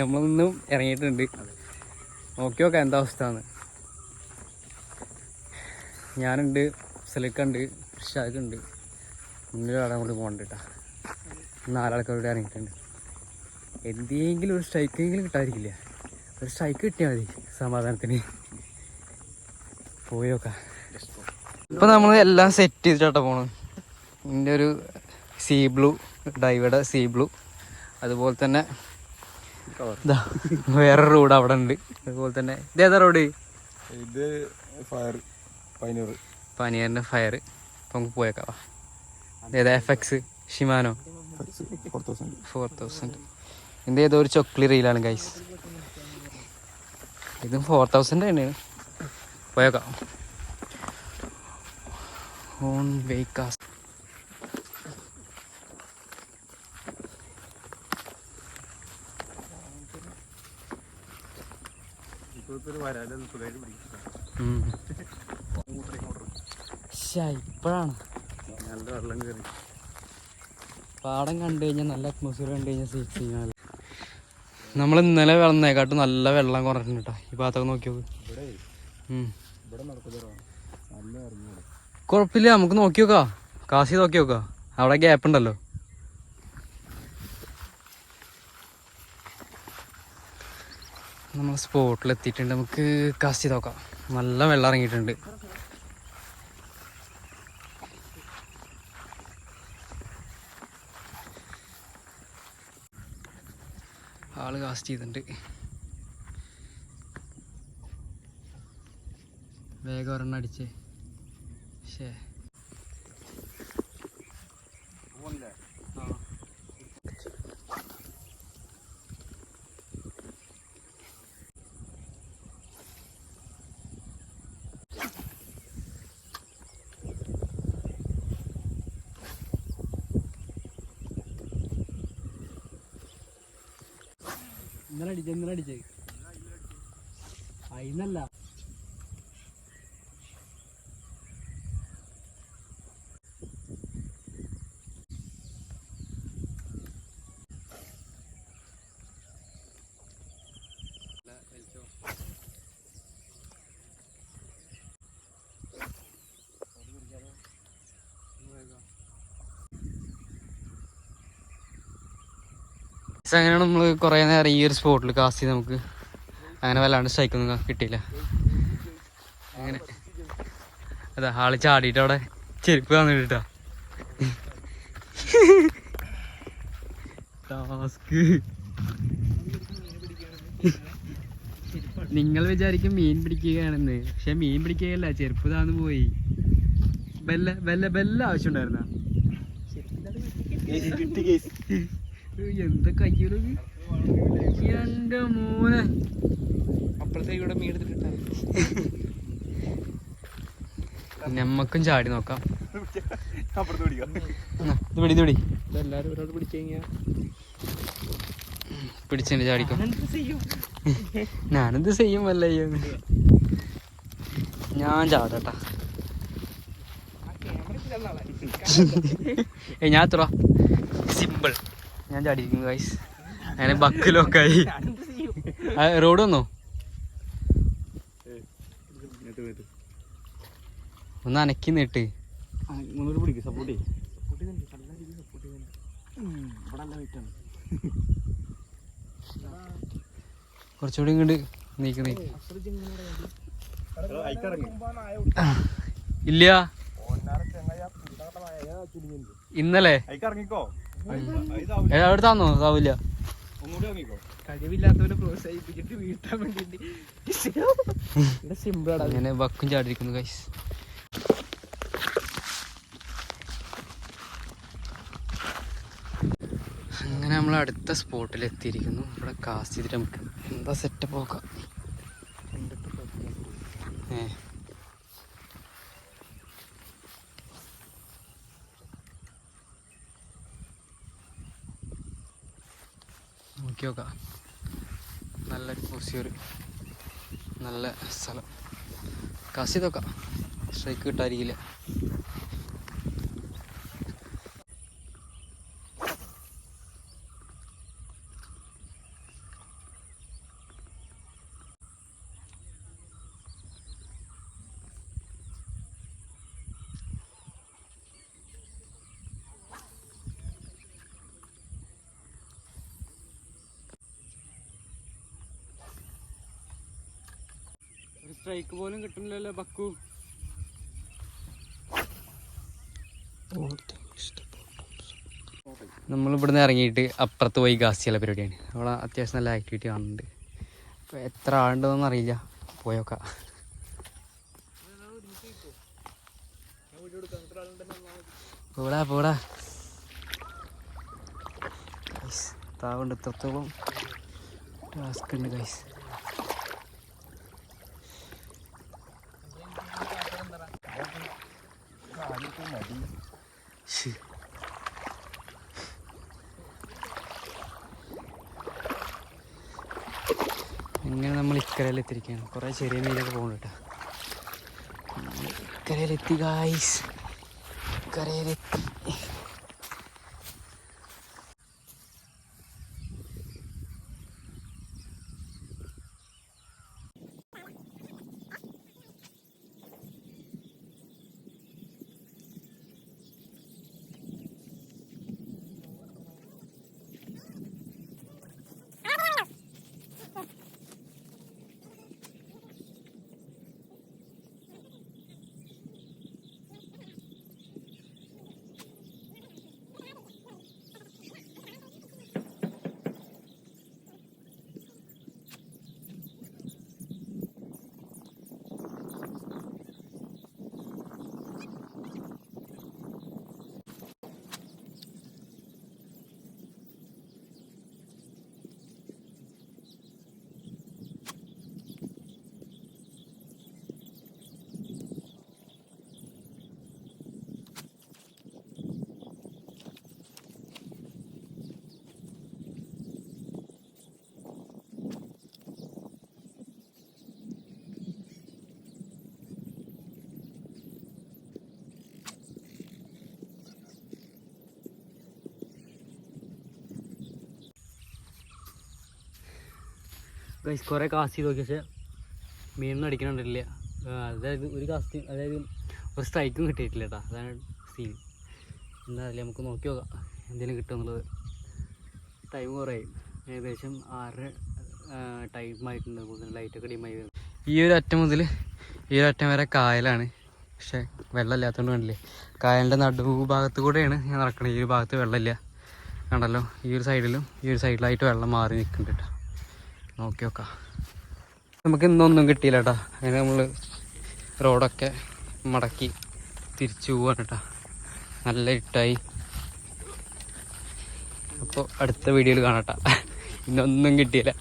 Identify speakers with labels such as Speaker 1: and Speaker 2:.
Speaker 1: നമ്മളിന്നും ഇറങ്ങിയിട്ടുണ്ട്. നോക്കി നോക്കാം എന്താ അവസ്ഥ എന്ന് ഞാനുണ്ട് സലിക്കുണ്ട് ഷാഖുണ്ട് മുന്നിൽ അവിടെ കൊണ്ട് പോകണ്ട കേട്ടാ നാലാൾക്കാരോട് ഇറങ്ങിയിട്ടുണ്ട്. എന്തെങ്കിലും ഒരു സ്ട്രൈക്കെങ്കിലും കിട്ടാതിരിക്കില്ല? ഒരു സ്ട്രൈക്ക് കിട്ടിയാൽ മതി സമാധാനത്തിന്. പോയി നോക്കാം. ഇപ്പൊ നമ്മൾ എല്ലാം സെറ്റ് ചെയ്തിട്ടാട്ടോ പോണു ഇതിന്റെ ഒരു സീ ബ്ലൂ ഡൈവയുടെ സീ ബ്ലൂ അതുപോലെ തന്നെ വേറെ റോഡ് അവിടെ ഉണ്ട്. അതുപോലെ തന്നെ ഇതേതാ റോഡ്?
Speaker 2: ഇത് ഫയർ പൈനൂറ്
Speaker 1: പനിയറിന്റെ ഫയർ. ഇപ്പൊ നമുക്ക് പോയേക്കാം ഏതാ F X Shimano?
Speaker 2: Four thousand
Speaker 1: ഇതിന്റെ ഏതോ ഒരു ചൊക്ലി റീലാണ് ഗൈസ് ഇതും ഫോർ തൗസൻഡ് തന്നെയാണ് പോയേക്കാം. ഓൺ വെയ്ക്കാസ് ഇപ്പോഴാണ്.
Speaker 2: നല്ല വെള്ളം കയറി
Speaker 1: പാടം കണ്ടു കഴിഞ്ഞാൽ നല്ല അറ്റ്മോസ്ഫിയർ കണ്ടു കഴിഞ്ഞാൽ സീറ്റ് ചെയ്യാൻ നമ്മൾ ഇന്നലെ വന്നേക്കാട്ടും നല്ല വെള്ളം കുറഞ്ഞിട്ടുണ്ട് കേട്ടോ ഈ ഭാഗത്തൊക്കെ
Speaker 2: നോക്കിയത്
Speaker 1: കുഴപ്പമില്ല നമുക്ക് നോക്കി നോക്കാം കാശി നോക്കി നോക്കാം അവിടെ ഗ്യാപ്പ് ഉണ്ടല്ലോ. നമ്മൾ സ്പോട്ടിലെത്തിയിട്ടുണ്ട്. നമുക്ക് കാസ്റ്റ് ചെയ്ത് നോക്കാം. നല്ല വെള്ളം ഇറങ്ങിയിട്ടുണ്ട്. ആൾ കാസ്റ്റ് ചെയ്തിട്ടുണ്ട്. വേഗം ഒരെണ്ണം അടിച്ചേ. ശേ ഇന്നലെ അടിച്ചേ ഇന്നലെ അടിച്ചേ. അയിന്നല്ല അങ്ങനെയാണ് നമ്മൾ കുറേ നേരം ഈ ഒരു സ്പോട്ടിൽ കാസ്റ്റ് ചെയ്ത് നമുക്ക് അങ്ങനെ വല്ലാണ്ട് സ്ട്രൈക്കൊന്നും കിട്ടിയില്ല. അങ്ങനെ. അതാ ആൾ ചാടിയിട്ട് അവിടെ ചെരുപ്പ് തന്നിട്ടാ ടാസ്ക് നിങ്ങൾ വിചാരിക്കും മീൻ പിടിക്കുകയാണെന്ന്. പക്ഷെ മീൻ പിടിക്കുകയല്ല ചെരുപ്പ് താന്ന് പോയി. ബെല്ല ബെല്ല ബെല്ല ആവശ്യം ഉണ്ടായിരുന്ന? എന്താ കയ്യൊരു എന്റെ മോനെ.
Speaker 2: അപ്പുറത്തെ ഇവിടെ മീൻ
Speaker 1: നമ്മക്കും ചാടി നോക്കാം.
Speaker 2: അപ്പുറത്ത് പിടിക്കാം.
Speaker 1: എന്നാ, ഇത് പിടി ഇത് പിടി.
Speaker 2: എല്ലാരും ഒരാൾ പിടിച്ചു കഴിഞ്ഞാൽ
Speaker 1: പിടിച്ചെന്നെ ചാടിക്കും. ഞാനെന്ത് ചെയ്യും? വല്ല ഞാൻ ചാടട്ടാ. ഞാൻ എത്ര? സിമ്പിൾ. ഞാൻ ചാടിയിരിക്കുന്നു ഗൈസ് അങ്ങനെ ബക്കിലൊക്കായി റോഡ് വന്നോ? ഒന്ന് അനക്കി നീട്ട് കുറച്ചുകൂടി ഇങ്ങോട്ട് നീക്ക് നീക്ക്. ഇല്ല. ഇന്നലെ
Speaker 2: ഇറങ്ങിക്കോ
Speaker 1: ഏ, അവിടെ താന്നോ? താവില്ല ബക്കും ചാടിയിരിക്കുന്നു ഗൈസ് അങ്ങനെ നമ്മൾ അടുത്ത സ്പോട്ടിൽ എത്തിയിരിക്കുന്നു. ഇവിടെ കാസ്റ്റ് ചെയ്തിട്ട് നമുക്ക് എന്താ സെറ്റപ്പ് നോക്കാം. നോക്കി നോക്കാം. നല്ല അറ്റ്മോസ്ഫിയർ നല്ല സ്ഥലം. ചെയ്ത് നോക്കാം. സ്ട്രൈക്ക് കിട്ടാതിരിക്കില്ല. സ്ട്രൈക്ക് പോലും കിട്ടുന്നില്ലല്ലോ ബക്കു. നമ്മളിവിടുന്ന് ഇറങ്ങിയിട്ട് അപ്പുറത്ത് പോയി ഗാസിയുള്ള പരിപാടിയാണ്. അവിടെ അത്യാവശ്യം നല്ല ആക്ടിവിറ്റി കാണുന്നുണ്ട്. അപ്പോൾ എത്ര ആളുണ്ടെന്നൊന്നും അറിയില്ല. പോയൊക്ക പോടാ പോടാ. താവുണ്ട്. ഇത്രത്തോളം ടാസ്ക് ഉണ്ട് ഗൈസ് ഇങ്ങനെ നമ്മൾ ഇക്കരയിലെത്തിരിക്കുകയാണ് കുറേ ചെറിയ മീനൊക്കെ പോകുന്നുണ്ട് കേട്ടോ. ഇക്കരയിലെത്തി ഗായ്സ് ഇക്കരയിലെത്തി. ഗൈസ് കുറേ കാസ്റ്റ് ചെയ്ത് നോക്കി പക്ഷേ മീനൊന്നും അടിക്കണുണ്ടല്ല അതായത് ഒരു കാസ്റ്റ് അതായത് ഒരു സ്ട്രൈക്കും കിട്ടിയിട്ടില്ല കേട്ടോ അതാണ് സീൻ എന്താ അറിയില്ല നമുക്ക് നോക്കി നോക്കാം എന്തെങ്കിലും കിട്ടുമെന്നുള്ളത് ടൈം കുറേ ഏകദേശം ആറര ടൈം ആയിട്ടുണ്ട്. കൂടുതൽ ലൈറ്റൊക്കെ ഡിമായി വരുന്നത് ഈ ഒരു അറ്റം മുതൽ ഈ ഒരു അറ്റം വരെ കായലാണ്. പക്ഷേ വെള്ളമില്ലാത്തതുകൊണ്ട് കണ്ടില്ലേ? കായലിന്റെ നടുഭാഗത്ത് കൂടെയാണ് ഞാൻ നടക്കുന്നത് ഈ ഒരു ഭാഗത്ത് വെള്ളമില്ല. കണ്ടല്ലോ? ഈ ഒരു സൈഡിലും ഈ ഒരു സൈഡിലായിട്ട് വെള്ളം മാറി നിൽക്കുന്നുണ്ട് കേട്ടോ നോക്കി നോക്കാം. നമുക്ക് ഇന്നൊന്നും കിട്ടിയില്ല കേട്ടോ അങ്ങനെ നമ്മൾ റോഡൊക്കെ മടക്കി തിരിച്ചു പോവാണ് കേട്ടോ നല്ല ഇട്ടായി അപ്പോൾ അടുത്ത വീഡിയോയിൽ കാണാം. ഇന്നൊന്നും കിട്ടിയില്ല.